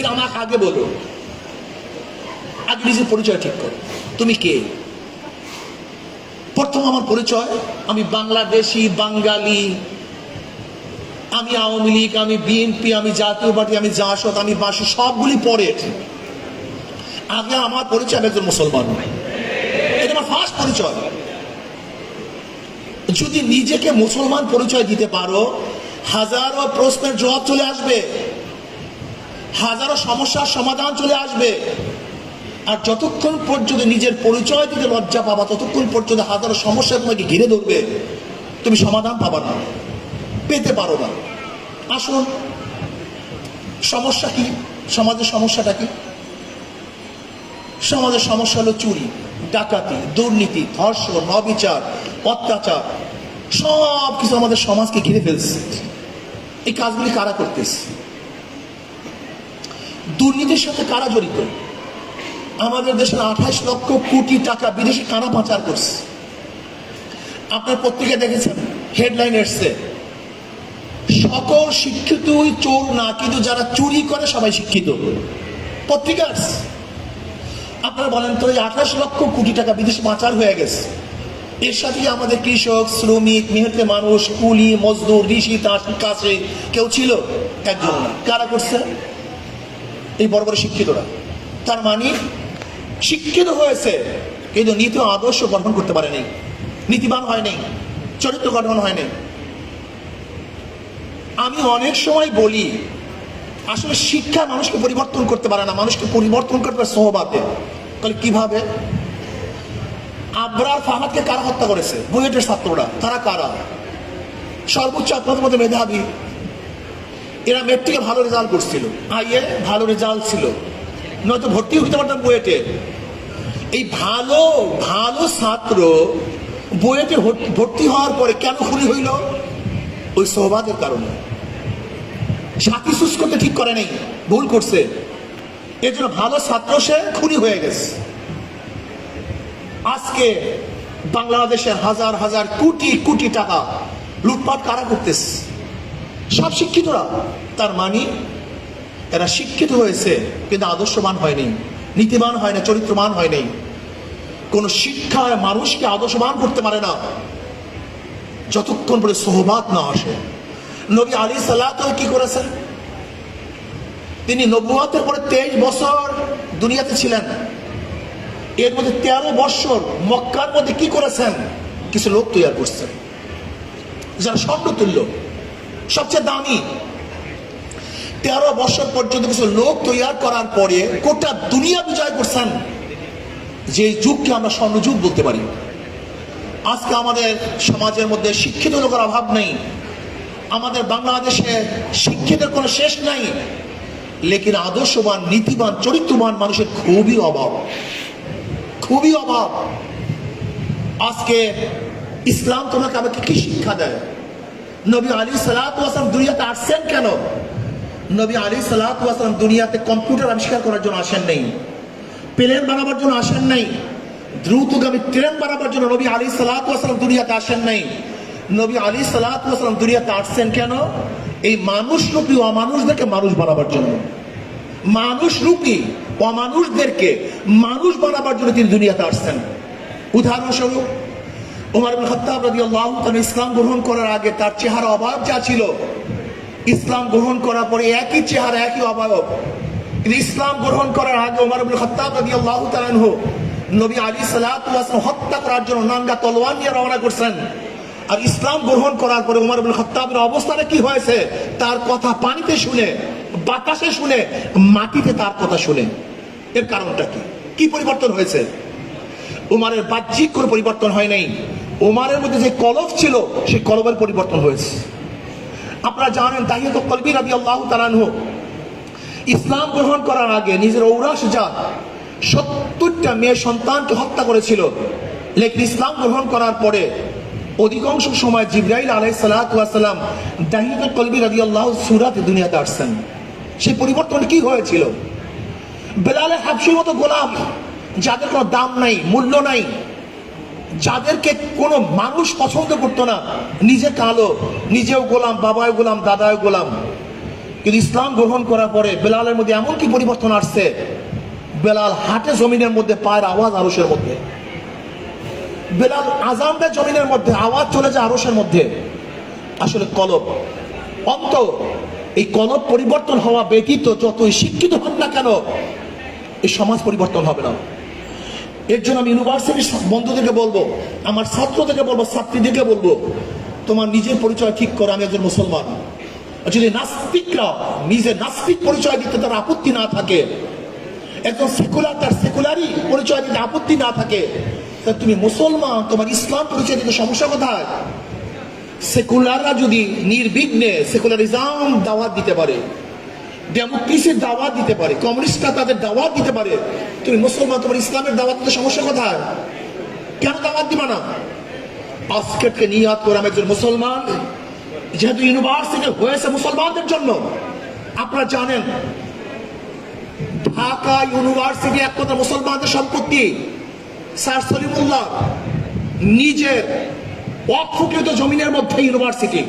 এটা আমাকে আগে বলো। আগে নিজের পরিচয় ঠিক করো। তুমি কে? প্রথম আমার পরিচয়, আমি বাংলাদেশি, বাঙালি। আমি আওয়ামী লীগ, আমি বিএনপি, আমি জাতীয় পার্টি, আমি জাসদ, আমি বাসি, সবগুলি পরে আগে আমার পরিচয় আমি একজন মুসলমান। এটা আমার ফার্স্ট পরিচয়। যদি নিজেকে মুসলমান পরিচয় দিতে পারো, হাজারো প্রশ্নের জবাব চলে আসবে। হাজারো সমস্যার সমাধান চলে আসবে। আর যতক্ষণ পর্যন্ত নিজের পরিচয় দিতে লজ্জা পাবা, ততক্ষণ পর্যন্ত হাজারো সমস্যা তোমাকে ঘিরে ধরবে। তুমি সমাধান পাবা না, পেতে পারো না। আসুন, সমস্যা কি? সমাজের সমস্যাটা কি? সমাজের সমস্যা হলো চুরি, ডাকাতি, দুর্নীতি, ধর্ষণ, অবিচার, অত্যাচার সব কিছু আমাদের সমাজকে ঘিরে ফেলছে। এই কাজগুলি কারা করতেছে? দুর্নীতির সাথে কারা জড়িত? আমাদের দেশের আঠাশ লক্ষ কোটি টাকা বিদেশে কারা পাচার করছে। আপনার পত্রিকা দেখেছেন হেডলাইন এসছে, সকল শিক্ষিতই চোর না কিন্তু যারা চুরি করে সবাই শিক্ষিত। পত্রিকা আপনারা বলেন তো আঠাশ লক্ষ কোটি টাকা বিদেশে পাচার হয়ে গেছে। এর সাথে আমাদের কৃষক, শ্রমিক, মেহনতে মানুষ, কুলি, মজদুর, ঋষি তার কাছে কেউ ছিল? একজন। কারা করছে? এই বড় বড় শিক্ষিতরা। তার মানে শিক্ষিত হয়েছে, কিন্তু নীতি আদর্শ গঠন করতে পারেনি নীতিবান হয়নি চরিত্র গঠন হয়নি আমি অনেক সময় বলি, আসলে শিক্ষা মানুষকে পরিবর্তন করতে পারে না, মানুষকে পরিবর্তন করতে পারে সহবাদে তাহলে কীভাবে? আবরার ফাহাদকে কারা হত্যা করেছে? বুয়েটের ছাত্ররা। তারা কারা? সর্বোচ্চ আপনাদের মধ্যে মেধাবী। এরা মেট্রিকে ভালো রেজাল্ট করছিল। আইয়ে ভালো রেজাল্ট ছিল। নয়তো ভর্তি হতে পারতাম বুয়েটে। এই ভালো ভালো ছাত্র বুয়েটে ভর্তি- হওয়ার পরে কেন খুনি হইল? ওই সহবাদের কারণে। সাথী করতে ঠিক করে নেই, ভুল করছে। এর জন্য ভালো ছাত্র সে খুনি হয়ে গেছে। আজকে বাংলাদেশের হাজার হাজার কোটি কোটি টাকা লুটপাট কারা করতেছে? সব শিক্ষিতরা। তার মানে এরা শিক্ষিত হয়েছে, কিন্তু আদর্শবান হয়নি নীতিবান হয় না চরিত্রবান হয়নি কোন শিক্ষায় মানুষকে আদর্শবান করতে পারে না, যতক্ষণ পরে সোহবাত না আসে। নবী আলী সাল্লাহ কি করেছেন? তিনি নবুয়াতের পরে তেইশ বছর দুনিয়াতে ছিলেন। এর মধ্যে তেরো বছর মক্কার মধ্যে কি করেছেন? কিছু লোক তৈরি করছেন যারা স্বর্ণ তুল্য সবচেয়ে দামি। তেরো বছর পর্যন্ত কিছু লোক তৈরি করার পরে গোটা দুনিয়া বিজয় করছেন। যে যুগকে আমরা স্বর্ণযুগ বলতে পারি। আজকে আমাদের সমাজের মধ্যে শিক্ষিত লোকের অভাব নেই। আমাদের বাংলাদেশে শিক্ষিতের কোনো শেষ নাই। লেকিন আদর্শবান, নীতিবান, চরিত্রবান মানুষের খুবই অভাব। খুবই অভাব। আজকে ইসলাম তোমাকে আমাকে কি শিক্ষা দেয়? নবী আলী সালাম দুনিয়াতে আসছেন কেন? নবী আলী সালাম দুনিয়াতে কম্পিউটার আবিষ্কার করার জন্য আসেন নাই। প্লেন বানাবার জন্য আসেন নাই। দ্রুতগামী ট্রেন বানাবার জন্য নবী আলী সালাম দুনিয়াতে আসেন নাই। নবী আলী সালাম দুনিয়াতে আসছেন কেন? এই মানুষ রূপী অমানুষদেরকে মানুষ বানাবার জন্য। মানুষ রূপী অমানুষদেরকে মানুষ বানাবার জন্য তিনি দুনিয়াতে আসছেন। উদাহরণস্বরূপ উমর খাত্তাব রাদিয়াল্লাহু তাআলা ইসলাম গ্রহণ করার আগে তার চেহারা অভাব যা ছিল। ইসলাম গ্রহণ করার পরে একই চেহারা, একই অবয়ব। কিন্তু ইসলাম গ্রহণ করার আগে উমর বিন খাত্তাব রাদিয়াল্লাহু তাআলা আনহু নবী আলী ওয়াসাল্লাম হত্যা করার জন্য নাঙ্গা তলোয়ার নিয়ে রওনা করছেন। আর ইসলাম গ্রহণ করার পরে উমর বিন খাত্তাবের অবস্থাটা কি হয়েছে? তার কথা পানিতে শুনে, বাতাসে শুনে, মাটিতে তার কথা শুনে। এর কারণটা কি? কি পরিবর্তন হয়েছে? উমারের বাহ্যিক কোনো পরিবর্তন হয় নাই। উমারের মধ্যে যে কলব ছিল সেই কলবের পরিবর্তন হয়েছে। আপনারা জানেন, তাহিয়ত কলবি রাবি আল্লাহ তালানহ ইসলাম গ্রহণ করার আগে নিজের ঔরাস জাত সত্তরটা মেয়ে সন্তানকে হত্যা করেছিল। লেকিন ইসলাম গ্রহণ করার পরে অধিকাংশ সময় জিব্রাইল আলাই সালাম দাহিয়ত কলবি রাবি আল্লাহ সুরাতে দুনিয়াতে আসছেন। সেই পরিবর্তন কি হয়েছিল? বেলালে হাবসির মতো গোলাম, যাদের কোনো দাম নাই, মূল্য নাই যাদেরকে কোনো মানুষ পছন্দ করতো না নিজে কালো নিজেও গোলাম, বাবাও গোলাম, দাদাও গোলাম। কিন্তু ইসলাম গ্রহণ করার পরে বেলালের মধ্যে এমন কি পরিবর্তন আসছে? বেলাল হাটে জমিনের মধ্যে পায়ের আওয়াজ আরসের মধ্যে। বেলাল আজান দেয় জমিনের মধ্যে, আওয়াজ চলে যায় আরসের মধ্যে। আসলে কলব, অন্ত এই কলব পরিবর্তন হওয়া ব্যতীত যতই শিক্ষিত হন না কেন, এই সমাজ পরিবর্তন হবে না। এর জন্য আমি ইউনিভার্সিটির বন্ধুদেরকে বলব, আমার ছাত্রদেরকে বলব, ছাত্রীদেরকে বলব, তোমার নিজের পরিচয় ঠিক করো, আমি একজন মুসলমান। যদি নাস্তিকরা, নিজের নাস্তিক পরিচয় দিতে তার আপত্তি না থাকে, একজন সেকুলার তার সেকুলারই পরিচয় দিতে আপত্তি না থাকে, তা তুমি মুসলমান, তোমার ইসলাম পরিচয় দিতে সমস্যা কোথায়? সেকুলাররা যদি নির্বিঘ্নে সেকুলারিজম দাওয়াত দিতে পারে ডেমোক্রেসির দাওয়াত দিতে পারে কমিউনিস্টরা তাদের দাওয়াত দিতে পারে তুমি মুসলমান, তোমার ইসলামের দাওয়াত সমস্যা কোথায়? কেন দাওয়াত দিবা না? আজকেরকে নিয়াত করে আমি একজন মুসলমান, যেহেতু ইউনিভার্সিটি হয়েছে মুসলমানদের জন্য, আপনারা জানেন, ঢাকা ইউনিভার্সিটি এক কথা মুসলমানদের সম্পত্তি। স্যার সলিমুল্লাহ নিজের অক্ষকৃত জমিনের মধ্যে ইউনিভার্সিটি।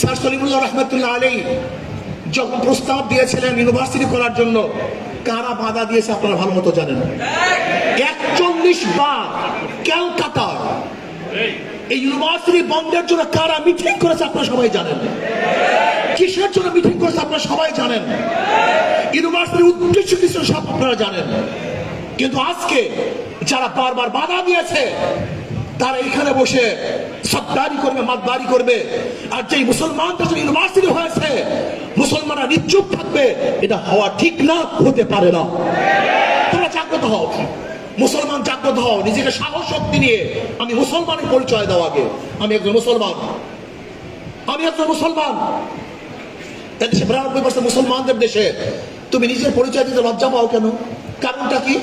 স্যার সলিমুল্লাহ রহমতুল্লাহ আলী যখন প্রস্তাব দিয়েছিলেন ইউনিভার্সিটি করার জন্য কারা বাধা দিয়েছে আপনারা ভালো মতো জানেন। একচল্লিশ বার ক্যালকাতার এই ইউনিভার্সিটি বন্ধের জন্য কারা মিটিং করেছে আপনারা সবাই জানেন। কিসের জন্য মিটিং করেছে আপনারা সবাই জানেন। ইউনিভার্সিটির উদ্দেশ্য কিছু সব আপনারা জানেন। কিন্তু আজকে যারা বারবার বাধা দিয়েছে তারা এখানে বসে সবদারি করবে মাতবারি করবে। আর যেই মুসলমানদের জন্য ইউনিভার্সিটি হয়েছে, মুসলমানরা নিশ্চুপ থাকবে, এটা হওয়া ঠিক না, হতে পারে না। তোমরা জাগ্রত হও। মুসলমান জাগ্রত হও, নিজেকে সাহস শক্তি নিয়ে। আমি মুসলমানের পরিচয় দাও আগে। আমি একজন মুসলমান। আমি একজন মুসলমান। এদেশে বিরানব্বই পার্সেন্ট মুসলমানদের দেশে। তুমি নিজের পরিচয় দিতে লজ্জা পাও কেন? কারণটা কি?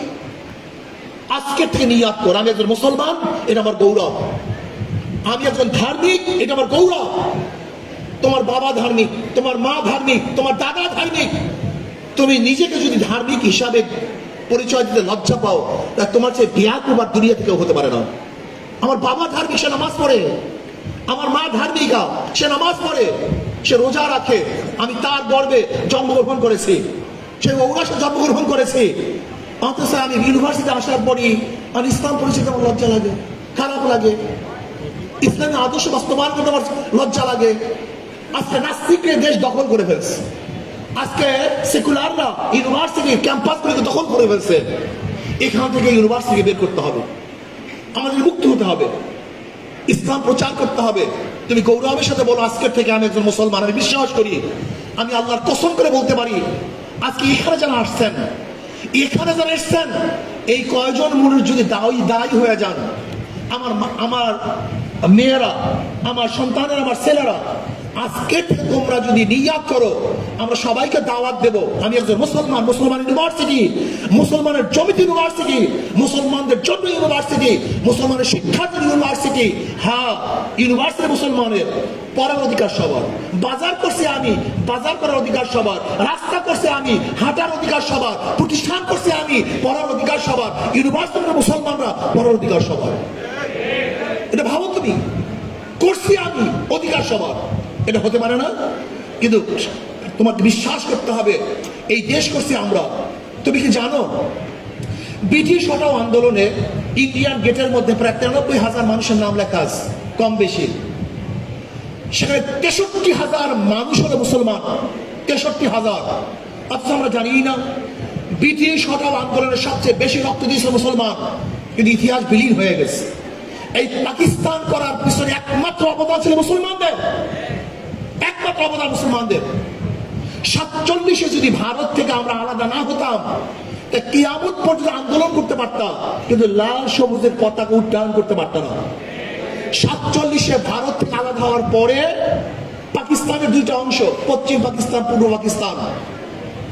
আজকে থেকে নিয়াদ কর। আমি একজন মুসলমান, এটা আমার গৌরব। আমি একজন ধার্মিক, এটা আমার গৌরব। তোমার বাবা ধার্মিক, তোমার মা ধার্মিক, তোমার দাদা ধার্মিক। তুমি নিজেকে যদি ধার্মিক হিসাবে পরিচয় দিতে লজ্জা পাও, তা তোমার চেয়ে বিয়া কুমার দুনিয়া থেকেও হতে পারে না। আমার বাবা ধার্মিক, সে নামাজ পড়ে। আমার মা ধার্মিকা, সে নামাজ পড়ে। সে রোজা রাখে। আমি তার গর্বে জন্মগ্রহণ করেছি। সে ঔরাসে জন্মগ্রহণ করেছি। অথচ আমি ইউনিভার্সিটি আসার পরই আমি ইসলাম পরিচয় আমার লজ্জা লাগে। খারাপ লাগে। ইসলামের আদর্শ বাস্তবায়ন করতে আমার লজ্জা লাগে। আজকে নাস্তিকরা দেশ দখল করে ফেলছে। আজকে সেকুলাররা ইউনিভার্সিটি ক্যাম্পাস করে দখল করে ফেলছে। এখান থেকে ইউনিভার্সিটি বের করতে হবে। আমাদের মুক্ত হতে হবে। ইসলাম প্রচার করতে হবে। তুমি গৌরবের সাথে বলো, আজকের থেকে আমি একজন মুসলমান, আমি বিশ্বাস করি। আমি আল্লাহর কসম করে বলতে পারি, আজকে এখানে যারা আসছেন এখানে যারা এসছেন, এই কয়জন মানুষ যদি দায়ী দায়ী হয়ে যান, আমার আমার মেয়েরা, আমার সন্তানের, আমার ছেলেরা আজকে থেকে তোমরা যদি নিয়াত করো, আমরা সবাইকে দাওয়াত দেব। আমি একজন মুসলমান মুসলমান ইউনিভার্সিটি মুসলমানের জমিতে ইউনিভার্সিটি মুসলমানদের জন্য ইউনিভার্সিটি মুসলমানের শিক্ষার জন্য ইউনিভার্সিটি হ্যাঁ ইউনিভার্সিটি মুসলমানের, পড়ার অধিকার সবার। বাজার করছে আমি, বাজার করার অধিকার সবার। রাস্তা করছে আমি, হাঁটার অধিকার সবার। প্রতিষ্ঠান করছে আমি, পড়ার অধিকার সবার। ইউনিভার্সিটির মুসলমানরা পড়ার অধিকার সবার। এটা ভাবো তুমি? করছি আমি অধিকার সবার। এটা হতে পারে না। কিন্তু তোমাকে বিশ্বাস করতে হবে, এই দেশ করছি আমরা। তুমি কি জানো? ব্রিটিশ হটাও আন্দোলনে ইন্ডিয়ান গেটের মধ্যে প্রায় তিরানব্বই হাজার মানুষের নাম লেখা কম বেশি। সেখানে তেষট্টি হাজার মানুষ হলো মুসলমান, তেষট্টি হাজার। অথচ আমরা জানি না, ব্রিটিশ হটাও আন্দোলনের সবচেয়ে বেশি রক্ত দিয়েছিল মুসলমান। কিন্তু ইতিহাস বিলীন হয়ে গেছে। এই পাকিস্তান করার পিছনে একমাত্র অবদান ছিল মুসলমানদের। একমাত্র অবদান মুসলমানদের। সাতচল্লিশে যদি ভারত থেকে আমরা আলাদা না হতাম কিয়ামত পর্যন্ত আন্দোলন করতে পারতাম, কিন্তু লাল সবুজের পতাকা উড্ডয়ন করতে পারতাম না। সাতচল্লিশে ভারত থেকে আলাদা হওয়ার পরে পাকিস্তানের দুইটা অংশ, পশ্চিম পাকিস্তান, পূর্ব পাকিস্তান।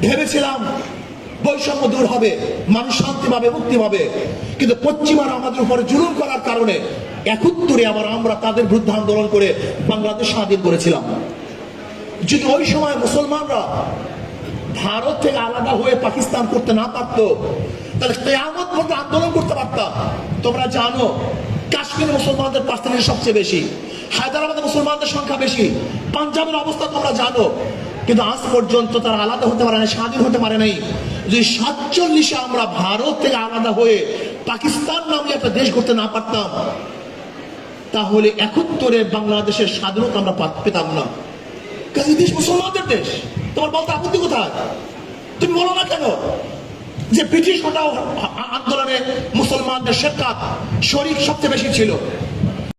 ভেবেছিলাম বৈষম্য দূর হবে মানুষ শান্তি পাবে, মুক্তি পাবে। কিন্তু পশ্চিমারা আমাদের উপরে জুলুম করার কারণে একত্তরে আবার আমরা তাদের বিরুদ্ধে আন্দোলন করে বাংলাদেশ স্বাধীন করেছিলাম। যদি ওই সময় মুসলমানরা ভারত থেকে আলাদা হয়ে পাকিস্তান করতে না পারতো, তাহলে কেয়ামত পর্যন্ত আন্দোলন করতে পারতাম। তোমরা জানো, কাশ্মীরে মুসলমানদের পার্সেন্টেজ সবচেয়ে বেশি, হায়দ্রাবাদে মুসলমানদের সংখ্যা বেশি, পাঞ্জাবের অবস্থা তোমরা জানো। কিন্তু আজ পর্যন্ত তারা আলাদা হতে পারে না স্বাধীন হতে পারে নাই। যদি সাতচল্লিশে আমরা ভারত থেকে আলাদা হয়ে পাকিস্তান নামে একটা দেশ করতে না পারতাম, তাহলে একত্তরে বাংলাদেশের স্বাধীনতা আমরা পেতাম না। কাজে দেশ মুসলমানদের দেশ। তোমার বলতে আপত্তি কোথায়? তুমি বলো না কেন? যে ব্রিটিশ হটাও আন্দোলনে মুসলমানদের শেখাত শরীর সবচেয়ে বেশি ছিল।